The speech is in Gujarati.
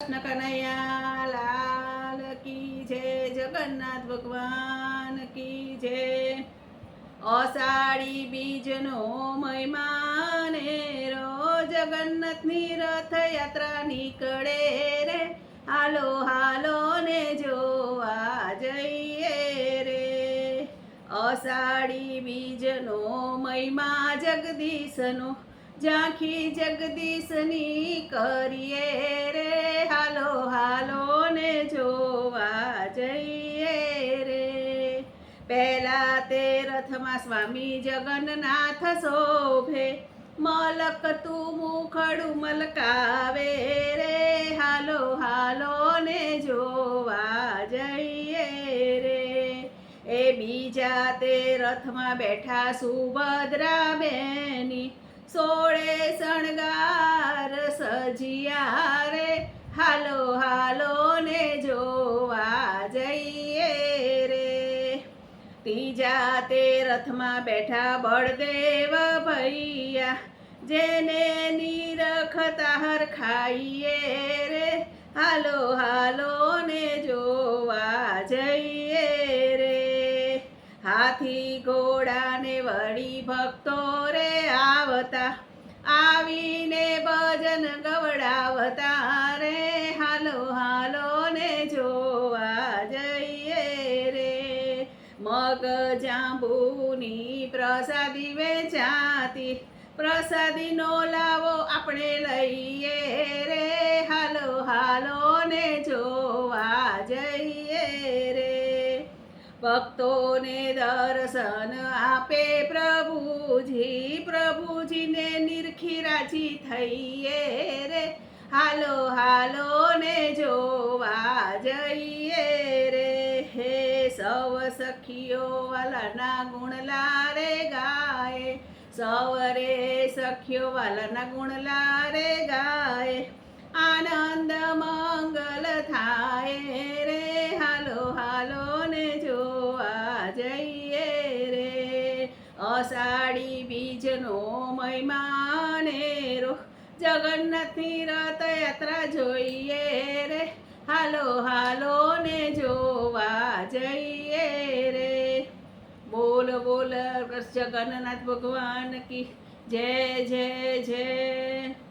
કૃષ્ણ કનૈયા લાલ કી જય જગન્નાથ ભગવાન કી જય અષાઢી બીજનો મહિમાને રો જગન્નાથની રથયાત્રા નીકળે રે. હાલો હાલો ને જોવા જઈએ રે. અષાઢી બીજનો મહિમા જગદીશનો. ઝાંખી જગદીશની કરીએ રે, હાલો હાલો ને જોવા જઈએ રે. પહેલા તે રથમાં સ્વામી જગન્નાથ શોભે, મલક તું મુખડું મલકાવે રે. હાલો હાલો ને જોવા જઈએ રે. એ બીજા તે રથમાં બેઠા સુભદ્રા બેની સોળે શણગાર સજિયા રે. હાલો હાલો ને જોવા જઈએ રે. ત્રીજા તે રથમાં બેઠા બળદેવ ભૈયા, જેને નિરખતા હર ખાઈએ રે. હાલો હાલો હાથી ઘોડાને વળી ભક્તો રે આવતા. આવીને ભજન ગવડાવતા રે, હાલો હાલો ને જોવા જઈએ રે. મગ જાંબુની પ્રસાદી વેચાતી, પ્રસાદીનો લાવો આપણે લઈએ રે. હાલો હાલો ને જોવા ભક્તોને દર્શન આપે પ્રભુજી, પ્રભુજીને નિરખી રાજી થઈએ રે. હાલો હાલો, ને જોવા જઈએ રે. હે સૌ સખીઓ વાલાના ગુણ રે ગાય. સવરે સખીઓ વાલાના ગુણ રે ગાય. આનંદ મંગલ થાય અષાઢી બીજનો મહિમાને રો જગન્નાથની રથયાત્રા જોઈએ રે. હાલો હાલો ને જોવા જઈએ રે. બોલ બોલ, જગન્નાથ ભગવાન કી. જય જય જય.